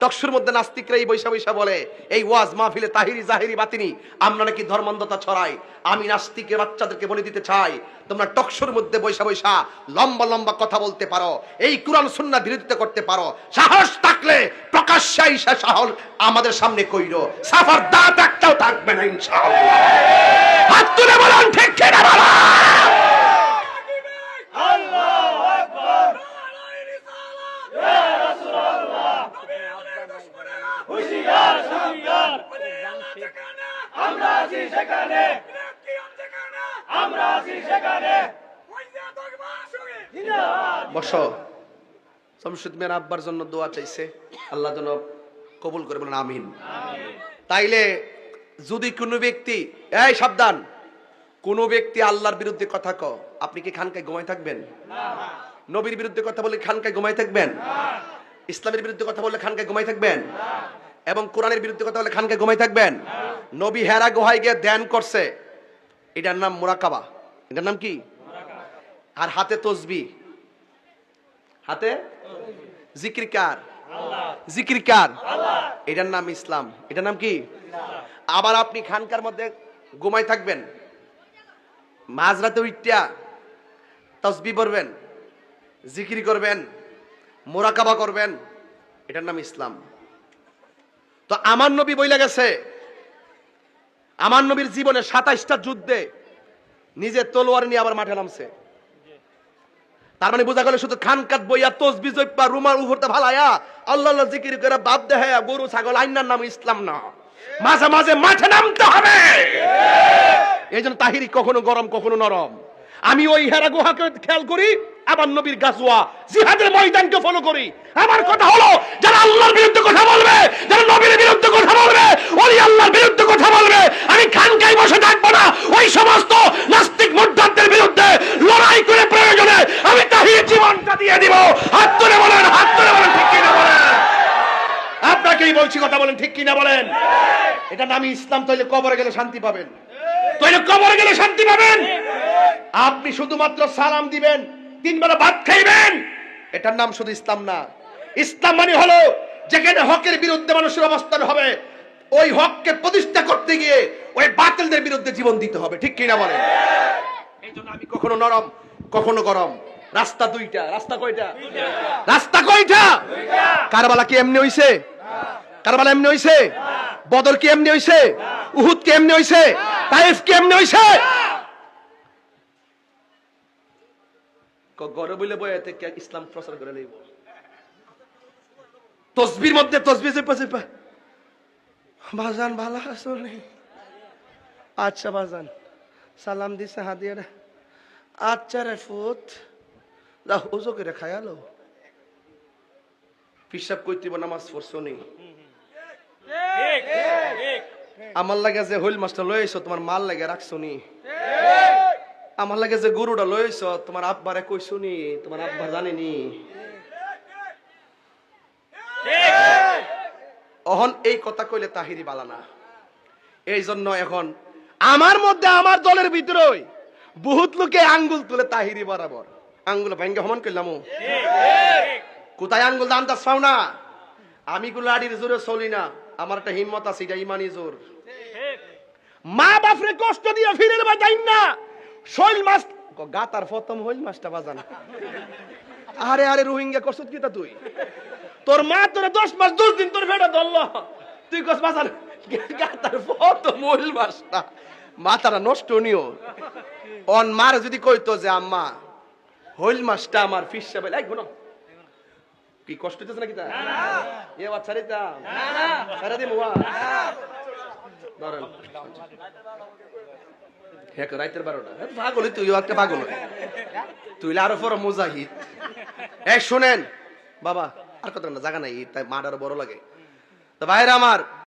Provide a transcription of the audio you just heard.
টকসুর মধ্যে নাস্তিকরা এই বৈশা বৈশা বলে, এই ওয়াজ মাহফিলে তাহিরি জাহিরি বাতিনি, আমরা নাকি ধর্মান্ধতা ছড়াই, আমি নাস্তিকের বাচ্চাদেরকে বলে দিতে চাই, তোমরা টকসুর মধ্যে বৈশা বৈশা লম্বা লম্বা কথা বলতে পারো, এই কুরআন সুন্না বিরোধিতা করতে পারো, সাহস থাকলে প্রকাশ্যে ঈশা সাহস আমাদের সামনে কইরো, সাফার দাঁত একটাও থাকবে না ইনশাআল্লাহ। হাত তুলে বলুন, ঠিক কিনা বলুন আমরা আছি সেখানে। আমরা আছি সেখানে। বসো। শমশুদ মেয়ের আব্বার জন্য দোয়া চাইছে। আল্লাহ যেন কবুল করে বলেন আমিন। তাইলে যদি কোনো ব্যক্তি এই সাবধান কোন ব্যক্তি আল্লাহর বিরুদ্ধে কথা ক আপনি কি খানকায় ঘুমাই থাকবেন? নবীর বিরুদ্ধে কথা বলে খানকায় ঘুমাই থাকবেন? ইসলামের বিরুদ্ধে কথা বললে খানকায় ঘুমাই থাকবেন? এবং কোরআনের বিরুদ্ধে কথা বলে খানকায় ঘুমাই থাকবেন? নবী হেরা গুহায় গিয়ে ধ্যান করছে। এটার নাম মুরাকাবা। এটার নাম কি? আর হাতে তসবি। হাতে জিক্রিকার জিক্রিকার এটার নাম ইসলাম। এটার নাম কি? আবার আপনি খানকার মধ্যে ঘুমাই থাকবেন। মাঝরাতে উইটিয়া, তসবি পড়বেন, জিকির করবেন, মোরাকাবা করবেন। এটার নাম ইসলাম। তো আমার নবী বইলে গেছে আমার নবীর জীবনে সাতাইশটা যুদ্ধে নিজে তলোয়ার নিয়ে আবার মাঠে নামছে। তার মানে বোঝা গেল শুধু খানকাত বইয়া তসবি জৈপা রুমার উপরতে ভালায়া আল্লাহ জিকির করে বাপ দেহায়া গরু, ছাগল, আইনার নাম ইসলাম না। মাঝে মাঝে মাঠে নামতে হবে। এই জন্য তাহিরি কখনো গরম, কখনো নরম। আমি ওই হেরা গুহাকে খেয়াল করি, আবার নবীর গাছুয়া জিহাদের ময়দানকে ফলো করি। আমার কথা হলো যারা আল্লাহর বিরুদ্ধে কথা বলবে যারা নবীর বিরুদ্ধে কথা বলবে ওই আল্লাহর বিরুদ্ধে কথা বলবে আমি খানকায় বসে থাকব না ওই সমস্ত নাস্তিক মুদ্রাদের বিরুদ্ধে লড়াই করে প্রয়োজনে আমি তাহির জীবনটা দিয়ে দিব হাত তুলে বলেন হাত তুলে বলেন ঠিক কিনা বলেন আপনাকেই বলছি কথা বলেন, ঠিক কিনা বলেন? এটা নামই ইসলাম তাইলে কবরে গেলে শান্তি পাবেন। তাইলে কবরে গেলে শান্তি পাবেন। আপনি শুধুমাত্র সালাম দিবেন তিন বেলা ভাত খাইবেন। এটার নাম শুধু ইসলাম না। ইসলাম মানে হলো, যেখানে হকের বিরুদ্ধে মানুষের অবস্থান হবে, ওই হককে প্রতিষ্ঠা করতে গিয়ে ওই বাতিলদের বিরুদ্ধে জীবন দিতে হবে। ঠিক কিনা বলেন? এই জন্য আমি কখনো নরম, কখনো গরম। রাস্তা দুইটা, রাস্তা কয়টা? রাস্তা কয়টা? কারবালা কি এমনি হইছে? কারবালা এমনি হইছে? বদর কি এমনি হইছে? উহুদ কি এমনি হইছে? তাইফ কি এমনি হইছে? গড়ে বইলে বইতে ইসলাম প্রচার করে লইব। তসবির মধ্যে তসবি চেপা চেপা। বাজান ভালো নি? আচ্ছা বাজান, সালাম দিছে হাদিয়া রে আচ্ছা রে ফুত যা হুজো করে খায়ালো পিসাব কইতিব নামাজ পড়ছো নি? আমার লাগে যে হইল মাছটা লই আইছো তোমার মাল লাগে রাখছো নি। আমার লাগে যে গরুটা লই আইছো তোমার আব্বারে কইছো নি তোমার আব্বা জানেনি অহন এই কথা কইলে তাহিরি বালানা। এই জন্য এখন আমার মধ্যে আমার দলের ভিতরে বহুত লোকে আঙ্গুল তুলে তাহিরি বরাবর। আঙ্গুল ভেঙ্গে হমান করলাম কোথায় আঙ্গুল দান দাস পাও না? আমি গুলো আডির জোরে চলি না। আমার একটা হিম্মত আছে এটা ইমানি জোর। মা বাপরে কষ্ট দিয়ে ফিরে বাজাই না। শৈল মাছ গাতার প্রথম হইল মাছটা বাজান। আরে আরে রোহিঙ্গা কষ্ট কি তা তুই? তোর মা তোর দশ মাস দশ দিন তোর ফেটা ধরল। তুই কস বাজার গাতার প্রথম হইল মাছটা মাথাটা নষ্ট নিও। অন মার যদি কইতো যে আম্মা হইল মাছটা আমার ফিস সাবেল এই গুনো কি কষ্ট হইতেছে নাকি তা? এ বাচ্চা রে তা। সারা দিন ওয়া। ধরেন হ্যাঁ রাইতের বারোটা। পাগল তুই একটা পাগল। তুই আরও পর মুজাহিদ। এ শুনেন। বাবা আর কত না জায়গা নাই তাই মাঠ আরও বড় লাগে। তো ভাইরা আমার